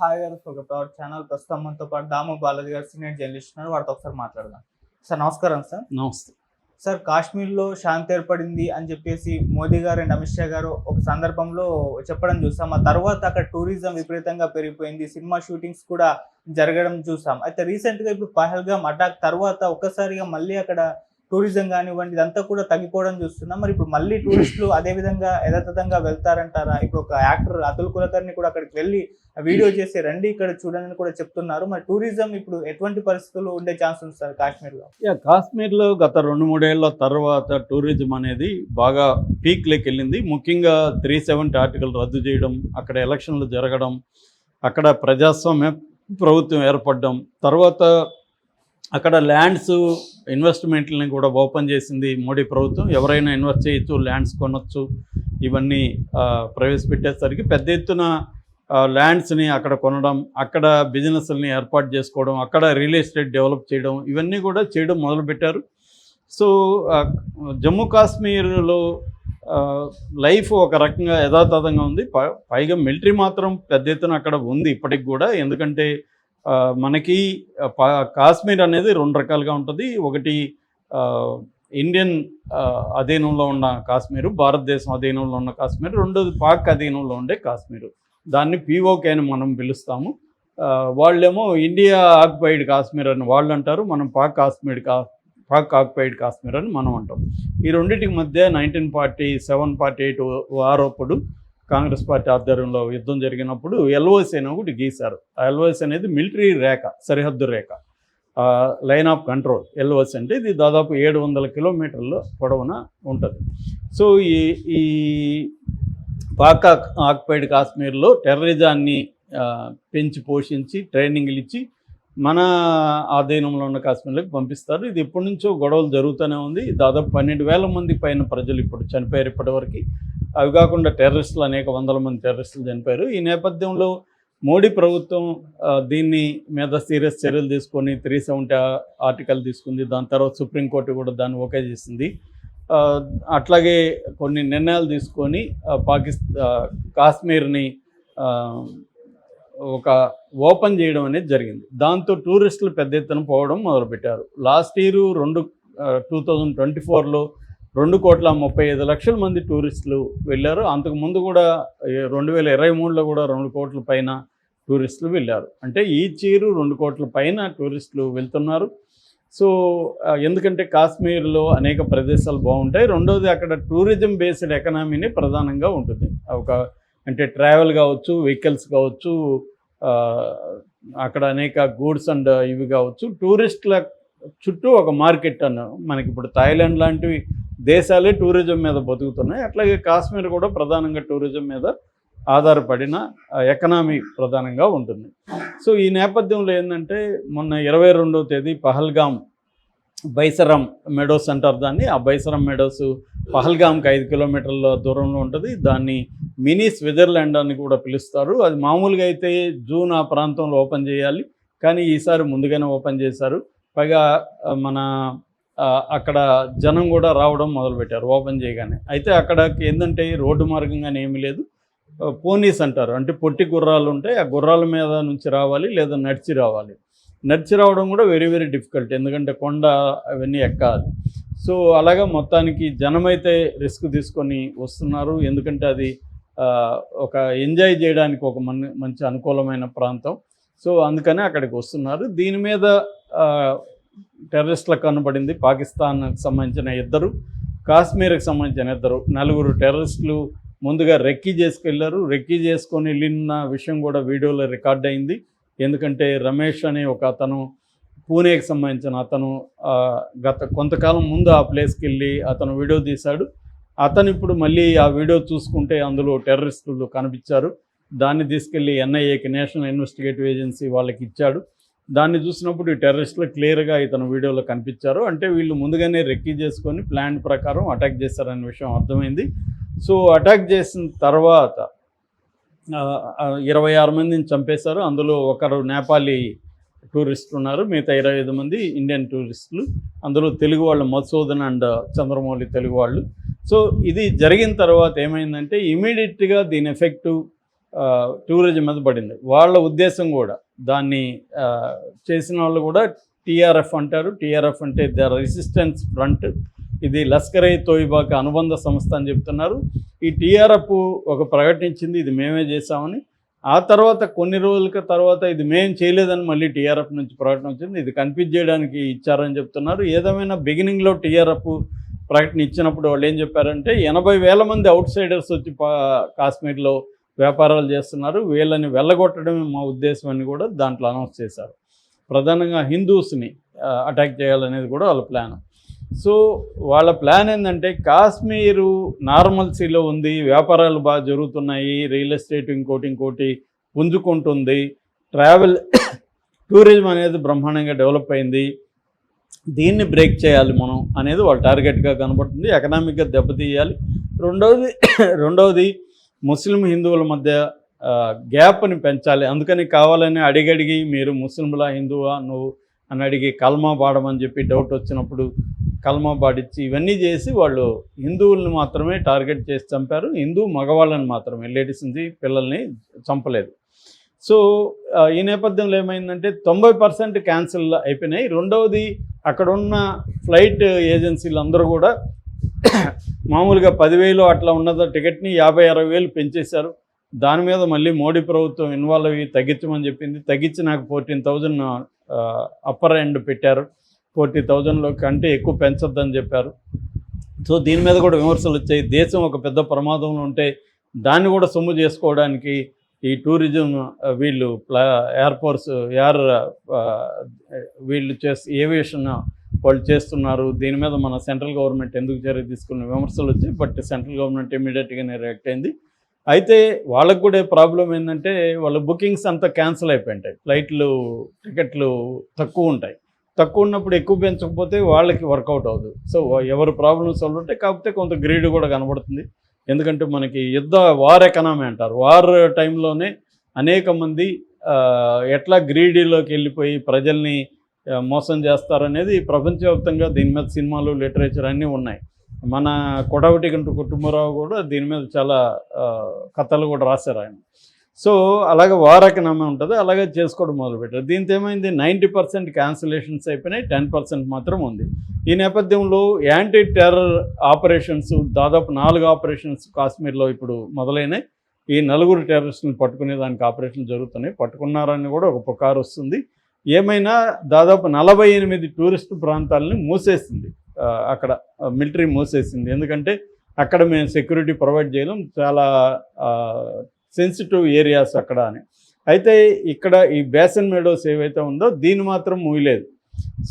Hi గారు ఒక power channel ప్రస్తుతం మనతో పాటు దాము బాలాజీ గారు సీనియర్ జర్నలిస్ట్ ఉన్నారు. వారితో ఒకసారి మాట్లాడదాం. సార్ నమస్కారం సార్. నమస్తే. సార్ కాశ్మీర్లో శాంతి ఏర్పడింది అని చెప్పేసి మోదీ గారు అండ్ అమిత్ షా గారు ఒక సందర్భంలో చెప్పడం చూసాం. ఆ తర్వాత అక్కడ టూరిజం విపరీతంగా పెరిగిపోయింది. సినిమా షూటింగ్స్ కూడా జరగడం చూసాం. అయితే రీసెంట్గా ఇప్పుడు పహల్గామ్ అటాక్ తర్వాత ఒక్కసారిగా మళ్ళీ అక్కడ టూరిజం కానివ్వండి ఇదంతా కూడా తగ్గిపోవడం చూస్తున్నాం. మరి ఇప్పుడు మళ్ళీ టూరిస్టులు అదే విధంగా యథాతథంగా వెళ్తారంటారా? ఇప్పుడు ఒక యాక్టర్ అతుల్ కులకర్ని కూడా అక్కడికి వెళ్ళి వీడియో చేసి రండి ఇక్కడ చూడండి అని కూడా చెప్తున్నారు. మరి టూరిజం ఇప్పుడు ఎటువంటి పరిస్థితులు ఉండే ఛాన్స్ ఉంది సార్ కాశ్మీర్లో? యా కాశ్మీర్లో గత రెండు మూడేళ్ళ తర్వాత టూరిజం అనేది బాగా పీక్లోకి వెళ్ళింది. ముఖ్యంగా త్రీ సెవెంటీ ఆర్టికల్ రద్దు చేయడం అక్కడ ఎలక్షన్లు జరగడం అక్కడ ప్రజాస్వామ్య ప్రభుత్వం ఏర్పడడం తర్వాత అక్కడ ల్యాండ్స్ ఇన్వెస్ట్మెంట్లని కూడా ఓపెన్ చేసింది మోడీ ప్రభుత్వం. ఎవరైనా ఇన్వెస్ట్ చేయొచ్చు ల్యాండ్స్ కొనొచ్చు ఇవన్నీ ప్రవేశపెట్టేసరికి పెద్ద ఎత్తున ల్యాండ్స్ని అక్కడ కొనడం అక్కడ బిజినెస్ని ఏర్పాటు చేసుకోవడం అక్కడ రియల్ ఎస్టేట్ డెవలప్ చేయడం ఇవన్నీ కూడా చేయడం మొదలుపెట్టారు. సో జమ్మూ కాశ్మీర్లో లైఫ్ ఒక రకంగా యథాతథంగా ఉంది. పైగా మిలిటరీ మాత్రం పెద్ద ఎత్తున అక్కడ ఉంది ఇప్పటికి కూడా. ఎందుకంటే మనకి కాశ్మీర్ అనేది రెండు రకాలుగా ఉంటుంది. ఒకటి ఇండియన్ అధీనంలో ఉన్న కాశ్మీరు భారతదేశం అధీనంలో ఉన్న కాశ్మీర్. రెండోది పాక్ అధీనంలో ఉండే కాశ్మీరు. దాన్ని పీఓకే అని మనం పిలుస్తాము. వాళ్ళేమో ఇండియా ఆక్యుపైడ్ కాశ్మీర్ అని వాళ్ళు అంటారు. మనం పాక్ కాశ్మీర్ కా పాక్ ఆక్యుపైడ్ కాశ్మీర్ అని మనం అంటాం. ఈ రెండింటికి మధ్య nineteen forty seven forty eight వారప్పుడు Congress party ఆధ్వర్యంలో యుద్ధం జరిగినప్పుడు ఎల్ఓసి అని ఒకటి గీశారు. ఆ ఎల్ఓసి అనేది మిలిటరీ రేఖ సరిహద్దు రేఖ. లైన్ ఆఫ్ కంట్రోల్ ఎల్ఓసి అంటే ఇది దాదాపు ఏడు వందల కిలోమీటర్లు పొడవున ఉంటుంది. సో ఈ ఈ పాక్ ఆక్యుపైడ్ కాశ్మీర్లో టెర్రరిజాన్ని పెంచి పోషించి ట్రైనింగ్లు ఇచ్చి మన ఆధీనంలో ఉన్న కాశ్మీర్లకు పంపిస్తారు. ఇది ఎప్పటి నుంచో గొడవలు జరుగుతూనే ఉంది. దాదాపు పన్నెండు వేల మంది పైన ప్రజలు ఇప్పుడు చనిపోయారు ఇప్పటివరకు. అవి కాకుండా టెర్రరిస్టులు అనేక వందల మంది టెర్రరిస్టులు చనిపోయారు. ఈ నేపథ్యంలో మోడీ ప్రభుత్వం దీన్ని మీద సీరియస్ చర్యలు తీసుకొని త్రీ సెవెంటీ ఆర్టికల్ తీసుకుంది. దాని తర్వాత సుప్రీంకోర్టు కూడా దాన్ని ఓకే చేసింది. అట్లాగే కొన్ని నిర్ణయాలు తీసుకొని పాకిస్తా కాశ్మీర్ని ఒక ఓపెన్ చేయడం అనేది జరిగింది. దాంతో టూరిస్టులు పెద్ద ఎత్తున పోవడం మొదలుపెట్టారు. లాస్ట్ ఇయర్ రెండు టూ థౌజండ్ ట్వంటీ ఫోర్లో రెండు కోట్ల ముప్పై ఐదు లక్షల మంది టూరిస్టులు వెళ్ళారు. అంతకుముందు కూడా రెండు వేల ఇరవై మూడులో కూడా రెండు కోట్ల పైన టూరిస్టులు వెళ్ళారు. అంటే ఈ చీరు రెండు కోట్ల పైన టూరిస్టులు వెళ్తున్నారు. సో ఎందుకంటే కాశ్మీర్లో అనేక ప్రదేశాలు బాగుంటాయి. రెండోది అక్కడ టూరిజం బేస్డ్ ఎకనామీనే ప్రధానంగా ఉంటుంది. ఒక అంటే ట్రావెల్ కావచ్చు వెహికల్స్ కావచ్చు అక్కడ అనేక గూడ్స్ అండ్ ఇవి కావచ్చు. టూరిస్టుల చుట్టూ ఒక మార్కెట్ అన్న మనకి ఇప్పుడు థాయిలాండ్ లాంటివి దేశాలే టూరిజం మీద బతుకుతున్నాయి. అట్లాగే కాశ్మీర్ కూడా ప్రధానంగా టూరిజం మీద ఆధారపడిన ఎకనామీ ప్రధానంగా ఉంటుంది. సో ఈ నేపథ్యంలో ఏంటంటే మొన్న ఇరవై రెండవ తేదీ పహల్గామ్ బైసరం మెడోస్ అంటారు దాన్ని. ఆ బైసరం మెడోస్ పహల్గామ్కి ఐదు కిలోమీటర్ల దూరంలో ఉంటుంది. దాన్ని మినీ స్విట్జర్లాండ్ అని కూడా పిలుస్తారు. అది మామూలుగా అయితే జూన్ ఆ ప్రాంతంలో ఓపెన్ చేయాలి. కానీ ఈసారి ముందుగానే ఓపెన్ చేశారు. పైగా మన అక్కడ జనం కూడా రావడం మొదలుపెట్టారు ఓపెన్ చేయగానే. అయితే అక్కడకి ఏంటంటే రోడ్డు మార్గంగానే ఏమీ లేదు. పోనీస్ అంటారు. అంటే పొట్టి గుర్రాలు ఉంటాయి ఆ గుర్రాల మీద నుంచి రావాలి లేదా నడిచి రావాలి. నడిచి రావడం కూడా వెరీ వెరీ డిఫికల్ట్ ఎందుకంటే కొండ అవన్నీ ఎక్కాలి. సో అలాగా మొత్తానికి జనమైతే రిస్క్ తీసుకొని వస్తున్నారు. ఎందుకంటే అది ఒక ఎంజాయ్ చేయడానికి ఒక మంచి అనుకూలమైన ప్రాంతం. సో అందుకనే అక్కడికి వస్తున్నారు. దీని మీద టెర్రరిస్టులకు కనబడింది. పాకిస్తాన్కి సంబంధించిన ఇద్దరు కాశ్మీర్కి సంబంధించిన ఇద్దరు. నలుగురు టెర్రరిస్టులు ముందుగా రెక్కీ చేసుకెళ్ళారు. రెక్కీ చేసుకొని వెళ్ళిన విషయం కూడా వీడియోలో రికార్డ్ అయింది. ఎందుకంటే రమేష్ అనే ఒక అతను పూణేకి సంబంధించిన అతను గత కొంతకాలం ముందు ఆ ప్లేస్కి వెళ్ళి అతను వీడియో తీశాడు. అతను ఇప్పుడు మళ్ళీ ఆ వీడియో చూసుకుంటే అందులో టెర్రరిస్టులు కనిపించారు. దాన్ని తీసుకెళ్ళి ఎన్ఐఏకి నేషనల్ ఇన్వెస్టిగేటివ్ ఏజెన్సీ వాళ్ళకి ఇచ్చాడు. దాన్ని చూసినప్పుడు ఈ టెర్రరిస్టులు క్లియర్గా ఇతను వీడియోలో కనిపించారు. అంటే వీళ్ళు ముందుగానే రెక్కీ చేసుకొని ప్లాన్ ప్రకారం అటాక్ చేశారనే విషయం అర్థమైంది. సో అటాక్ చేసిన తర్వాత ఇరవై ఆరు మందిని చంపేశారు. అందులో ఒకరు నేపాలీ టూరిస్టులు ఉన్నారు. మిగతా ఇరవై ఐదు మంది ఇండియన్ టూరిస్టులు. అందులో తెలుగు వాళ్ళు మధుసూదన్ అండ్ చంద్రమౌళి తెలుగు వాళ్ళు. సో ఇది జరిగిన తర్వాత ఏమైందంటే ఇమీడియట్గా దీని ఎఫెక్టు టూరిజం మీద పడింది. వాళ్ళ ఉద్దేశం కూడా దాన్ని చేసిన వాళ్ళు కూడా టీఆర్ఎఫ్ అంటారు. టీఆర్ఎఫ్ అంటే ద రెసిస్టెన్స్ ఫ్రంట్. ఇది లస్కర్ ఏ తోయిబాకి అనుబంధ సంస్థ అని చెప్తున్నారు. ఈ టీఆర్ఎఫ్ ఒక ప్రకటించింది ఇది మేమే చేశామని. ఆ తర్వాత కొన్ని రోజుల తర్వాత ఇది మేం చేయలేదని మళ్ళీ టీఆర్ఎఫ్ నుంచి ప్రకటన వచ్చింది. ఇది కన్ఫ్యూజ్ చేయడానికి ఇచ్చారని చెప్తున్నారు. ఏదేమైనా బిగినింగ్లో టీఆర్ఎఫ్ ప్రకటన ఇచ్చినప్పుడు వాళ్ళు ఏం చెప్పారంటే ఎనభై వేల మంది అవుట్ సైడర్స్ వచ్చి పా- కాశ్మీర్లో వ్యాపారాలు చేస్తున్నారు. వీళ్ళని వెళ్ళగొట్టడమే మా ఉద్దేశం అని కూడా దాంట్లో అనౌన్స్ చేశారు. ప్రధానంగా హిందూస్ని అటాక్ చేయాలనేది కూడా వాళ్ళ ప్లాన్. సో వాళ్ళ ప్లాన్ ఏంటంటే కాశ్మీరు నార్మల్సీలో ఉంది వ్యాపారాలు బాగా జరుగుతున్నాయి రియల్ ఎస్టేట్ ఇంకోటి ఇంకోటి పుంజుకుంటుంది ట్రావెల్ టూరిజం అనేది బ్రహ్మాండంగా డెవలప్ అయింది దీన్ని బ్రేక్ చేయాలి మనం అనేది వాళ్ళ టార్గెట్గా కనబడుతుంది ఎకనామిక్గా దెబ్బతీయాలి. రెండవది రెండవది ముస్లిం హిందువుల మధ్య గ్యాప్ని పెంచాలి. అందుకని కావాలని అడిగడిగి మీరు ముస్లింలా హిందువా నువ్వు అని అడిగి కల్మా పాడమని చెప్పి డౌట్ వచ్చినప్పుడు కల్మా పాడిచ్చి ఇవన్నీ చేసి వాళ్ళు హిందువుల్ని మాత్రమే టార్గెట్ చేసి చంపారు. హిందూ మగవాళ్ళని మాత్రమే లేడీస్ని పిల్లల్ని చంపలేదు. సో ఈ నేపథ్యంలో ఏమైందంటే తొంభై పర్సెంట్ క్యాన్సిల్ అయిపోయినాయి. రెండవది అక్కడున్న ఫ్లైట్ ఏజెన్సీలు అందరూ కూడా మామూలుగా పదివేలు అట్లా ఉన్నదో టికెట్ని యాభై అరవై వేలు పెంచేశారు. దాని మీద మళ్ళీ మోడీ ప్రభుత్వం ఇన్వాల్వ్ అయ్యి తగ్గించమని చెప్పింది. తగ్గించి నాకు ఫోర్టీన్ థౌజండ్ అప్పర్ ఎండ్ పెట్టారు. ఫోర్టీ థౌజండ్లో కంటే ఎక్కువ పెంచొద్దని చెప్పారు. సో దీని మీద కూడా విమర్శలు వచ్చాయి. దేశం ఒక పెద్ద ప్రమాదంలో ఉంటే దాన్ని కూడా సొమ్ము చేసుకోవడానికి ఈ టూరిజం వీళ్ళు ప్లా ఎయిర్ ఫోర్స్ ఎయిర్ వీళ్ళు చేసి ఏవియేషన్ వాళ్ళు చేస్తున్నారు. దీని మీద మన సెంట్రల్ గవర్నమెంట్ ఎందుకు చర్య తీసుకున్న విమర్శలు వచ్చాయి బట్ సెంట్రల్ గవర్నమెంట్ ఇమీడియట్గానే రియాక్ట్ అయింది. అయితే వాళ్ళకు కూడా ప్రాబ్లం ఏంటంటే వాళ్ళ బుకింగ్స్ అంతా క్యాన్సిల్ అయిపోయింటాయి. ఫ్లైట్లు టికెట్లు తక్కువ ఉంటాయి. తక్కువ ఉన్నప్పుడు ఎక్కువ పెంచకపోతే వాళ్ళకి వర్కౌట్ అవ్వదు. సో ఎవరు ప్రాబ్లమ్స్ సాల్వ్ ఉంటే కాకపోతే కొంత గ్రీడ్ కూడా కనబడుతుంది. ఎందుకంటే మనకి యుద్ధ వార్ ఎకనామీ అంటారు. వార్ టైంలోనే అనేక మంది ఎట్లా గ్రీడీలోకి వెళ్ళిపోయి ప్రజల్ని మోసం చేస్తారనేది ప్రపంచవ్యాప్తంగా దీని మీద సినిమాలు లిటరేచర్ అన్నీ ఉన్నాయి. మన కొడవటి గంటు కుటుంబరావు కూడా దీని మీద చాలా కథలు కూడా రాశారు ఆయన. సో అలాగే వార్ నమ్మే ఉంటుంది అలాగే చేసుకోవడం మొదలుపెట్టారు. దీంతో ఏమైంది? నైంటీ పర్సెంట్ క్యాన్సిలేషన్స్ అయిపోయినాయి టెన్ పర్సెంట్ మాత్రం ఉంది. ఈ నేపథ్యంలో యాంటీ టెర్రర్ ఆపరేషన్స్ దాదాపు నాలుగు ఆపరేషన్స్ కాశ్మీర్లో ఇప్పుడు మొదలైనాయి. ఈ నలుగురు టెర్రరిస్టులను పట్టుకునే దానికి ఆపరేషన్ జరుగుతున్నాయి. పట్టుకున్నారని కూడా ఒక పుకారు వస్తుంది. ఏమైనా దాదాపు నలభై ఎనిమిది టూరిస్ట్ ప్రాంతాలని మూసేసింది. అక్కడ మిలిటరీ మూసేసింది. ఎందుకంటే అక్కడ మేము సెక్యూరిటీ ప్రొవైడ్ చేయడం చాలా సెన్సిటివ్ ఏరియాస్ అక్కడ అని. అయితే ఇక్కడ ఈ బేసన్ మెడోస్ ఏవైతే ఉందో దీన్ని మాత్రం మూయలేదు. సో